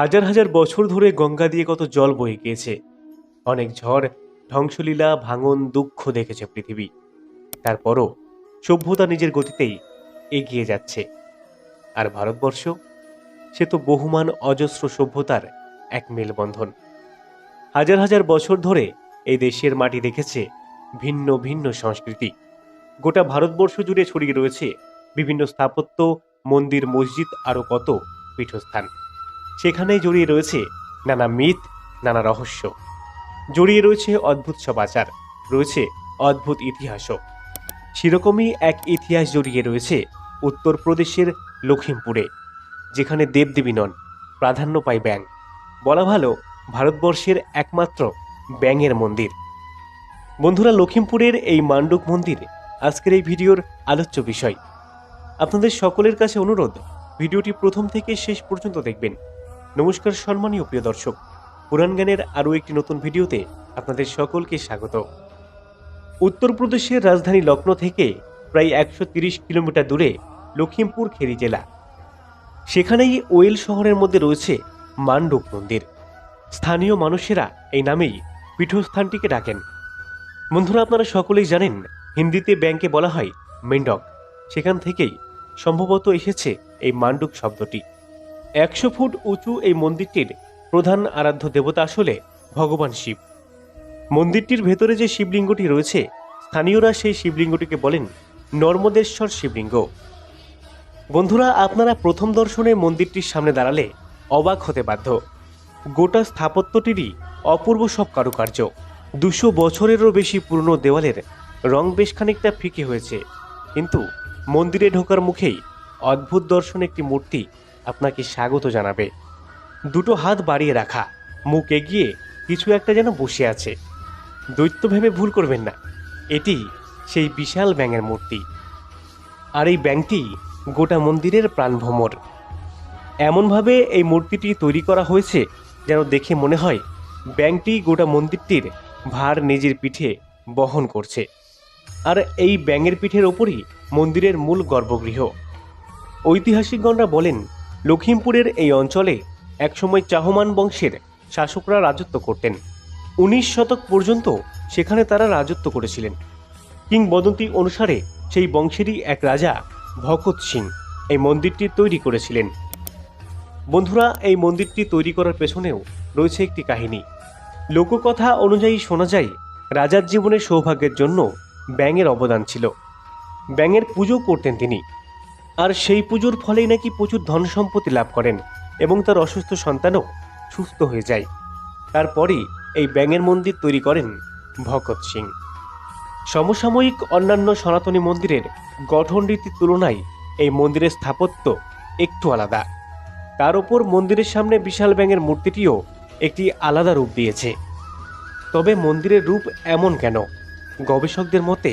হাজার হাজার বছর ধরে গঙ্গা দিয়ে কত জল বয়ে গিয়েছে। অনেক ঝড়, ধ্বংসলীলা, ভাঙন, দুঃখ দেখেছে পৃথিবী। তারপরও সভ্যতা নিজের গতিতেই এগিয়ে যাচ্ছে। আর ভারতবর্ষ, সে তো বহুমান অজস্র সভ্যতার এক মেলবন্ধন। হাজার হাজার বছর ধরে এই দেশের মাটি দেখেছে ভিন্ন ভিন্ন সংস্কৃতি। গোটা ভারতবর্ষ জুড়ে ছড়িয়ে রয়েছে বিভিন্ন স্থাপত্য, মন্দির, মসজিদ, আরও কত পীঠস্থান। সেখানেই জড়িয়ে রয়েছে নানা মিথ, নানা রহস্য। জড়িয়ে রয়েছে অদ্ভুত সব আচার রয়েছে অদ্ভুত ইতিহাসও। সেরকমই এক ইতিহাস জড়িয়ে রয়েছে উত্তরপ্রদেশের লখিমপুরে যেখানে দেবদেবী নন, প্রাধান্য পায় ব্যাং বলা ভালো, ভারতবর্ষের একমাত্র ব্যাঙের মন্দির। বন্ধুরা লখিমপুরের এই মান্ডুক মন্দির আজকের এই ভিডিওর আলোচ্য বিষয়। আপনাদের সকলের কাছে অনুরোধ, ভিডিওটি প্রথম থেকে শেষ পর্যন্ত দেখবেন। নমস্কার, সম্মানীয় প্রিয় দর্শক। পুরাণ জ্ঞানের আরও একটি নতুন ভিডিওতে আপনাদের সকলকে স্বাগত। উত্তরপ্রদেশের রাজধানী লখনৌ থেকে প্রায় একশো কিলোমিটার দূরে লখিমপুর খেরি জেলা। সেখানেই ওয়েল শহরের মধ্যে রয়েছে মান্ডুক মন্দির। স্থানীয় মানুষেরা এই নামেই পীঠস্থানটিকে ডাকেন। বন্ধুরা, আপনারা সকলেই জানেন, হিন্দিতে ব্যাংকে বলা হয় মেন্ডক। সেখান থেকেই সম্ভবত এসেছে এই মান্ডুক শব্দটি। একশো ফুট উঁচু এই মন্দিরটির প্রধান আরাধ্য দেবতা আসলে ভগবান শিব। মন্দিরটির ভেতরে যে শিবলিঙ্গটি রয়েছে, স্থানীয়রা সেই শিবলিঙ্গটিকে বলেন নর্মদেশ্বর শিবলিঙ্গ। বন্ধুরা, আপনারা প্রথম দর্শনে মন্দিরটির সামনে দাঁড়ালে অবাক হতে বাধ্য। গোটা স্থাপত্যটিরই অপূর্ব সব কারুকার্য। দুশো বছরেরও বেশি পুরনো দেওয়ালের রং বেশ খানিকটা ফিকে হয়েছে। কিন্তু মন্দিরে ঢোকার মুখেই অদ্ভুত দর্শন একটি মূর্তি আপনাকে স্বাগত জানাবে। দুটো হাত বাড়িয়ে রাখা। মুখ এগিয়ে কিছু একটা যেন বসে আছে। দৈত্য ভেবে ভুল করবেন না। এটি সেই বিশাল ব্যাঙের মূর্তি। আর এই ব্যাংকটি গোটা মন্দিরের প্রাণভ্রমর। এমনভাবে এই মূর্তিটি তৈরি করা হয়েছে যেন দেখে মনে হয় ব্যাংকটি গোটা মন্দিরটির ভার নিজের পিঠে বহন করছে। আর এই ব্যাঙের পিঠের ওপরই মন্দিরের মূল গর্ভগৃহ। ঐতিহাসিকগণরা বলেন লখিমপুরের এই অঞ্চলে একসময় চাহমান বংশের শাসকরা রাজত্ব করতেন। উনিশ শতক পর্যন্ত সেখানে তারা রাজত্ব করেছিলেন। কিংবদন্তি অনুসারে সেই বংশেরই এক রাজা ভকত সিং এই মন্দিরটি তৈরি করেছিলেন। বন্ধুরা, এই মন্দিরটি তৈরি করার পেছনেও রয়েছে একটি কাহিনী। লোককথা অনুযায়ী শোনা যায়, রাজার জীবনে সৌভাগ্যের জন্য ব্যাঙের অবদান ছিল। ব্যাঙের পুজো করতেন তিনি। আর সেই পুজোর ফলেই নাকি প্রচুর ধন সম্পত্তি লাভ করেন এবং তার অসুস্থ সন্তানও সুস্থ হয়ে যায়। তারপরেই এই ব্যাঙের মন্দির তৈরি করেন ভগৎ সিং। সমসাময়িক অন্যান্য সনাতনী মন্দিরের গঠন রীতির তুলনায় এই মন্দিরের স্থাপত্য একটু আলাদা। তার উপর মন্দিরের সামনে বিশাল ব্যাঙের মূর্তিটিও একটি আলাদা রূপ দিয়েছে। তবে মন্দিরের রূপ এমন কেন? গবেষকদের মতে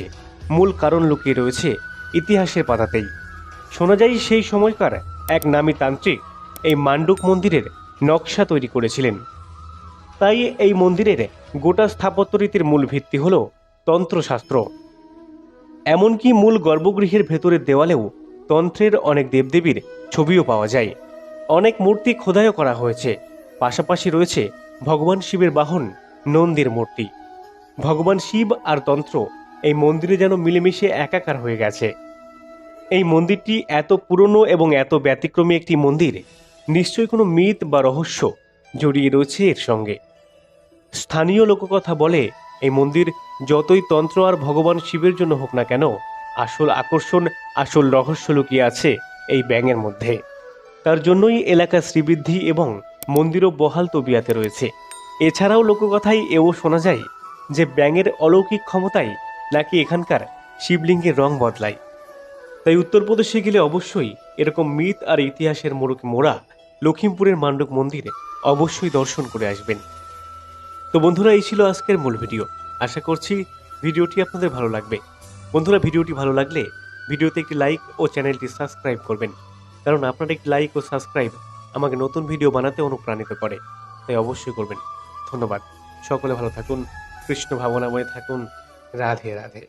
মূল কারণ লুকিয়ে রয়েছে ইতিহাসের পাতাতেই। শোনা যায় সেই সময়কার এক নামী তান্ত্রিক এই মান্ডুক মন্দিরের নকশা তৈরি করেছিলেন। তাই এই মন্দিরের গোটা স্থাপত্য রীতির মূল ভিত্তি হল তন্ত্রশাস্ত্র। এমনকি মূল গর্ভগৃহের ভেতরের দেওয়ালেও তন্ত্রের অনেক দেবদেবীর ছবিও পাওয়া যায়। অনেক মূর্তি খোদাইও করা হয়েছে। পাশাপাশি রয়েছে ভগবান শিবের বাহন নন্দীর মূর্তি। ভগবান শিব আর তন্ত্র এই মন্দিরে যেন মিলেমিশে একাকার হয়ে গেছে। এই মন্দিরটি এত পুরনো এবং এত ব্যতিক্রমী একটি মন্দির, নিশ্চয়ই কোনো মিথ বা রহস্য জড়িয়ে রয়েছে এর সঙ্গে। স্থানীয় লোককথা বলে, এই মন্দির যতই তন্ত্র আর ভগবান শিবের জন্য হোক না কেন, আসল আকর্ষণ, আসল রহস্য লুকিয়ে আছে এই ব্যাঙের মধ্যে। তার জন্যই এলাকা শ্রীবৃদ্ধি এবং মন্দিরও বহাল তবিয়াতে রয়েছে। এছাড়াও লোককথায় এও শোনা যায় যে ব্যাঙের অলৌকিক ক্ষমতাই নাকি এখানকার শিবলিঙ্গের রং বদলায়। তাই উত্তরপ্রদেশে গেলে অবশ্যই এরকম মিথ আর ইতিহাসের মোড়ক মোড়া লখিমপুরের মান্ডক মন্দিরে অবশ্যই দর্শন করে আসবেন। তো বন্ধুরা, এই ছিল আজকের মূল ভিডিও। আশা করছি ভিডিওটি আপনাদের ভালো লাগবে। বন্ধুরা, ভিডিওটি ভালো লাগলে ভিডিওতে একটি লাইক ও চ্যানেলটি সাবস্ক্রাইব করবেন। কারণ আপনার একটি লাইক ও সাবস্ক্রাইব আমাকে নতুন ভিডিও বানাতে অনুপ্রাণিত করে। তাই অবশ্যই করবেন। ধন্যবাদ। সকলে ভালো থাকুন, কৃষ্ণ ভাবনাময় থাকুন। রাধে রাধে।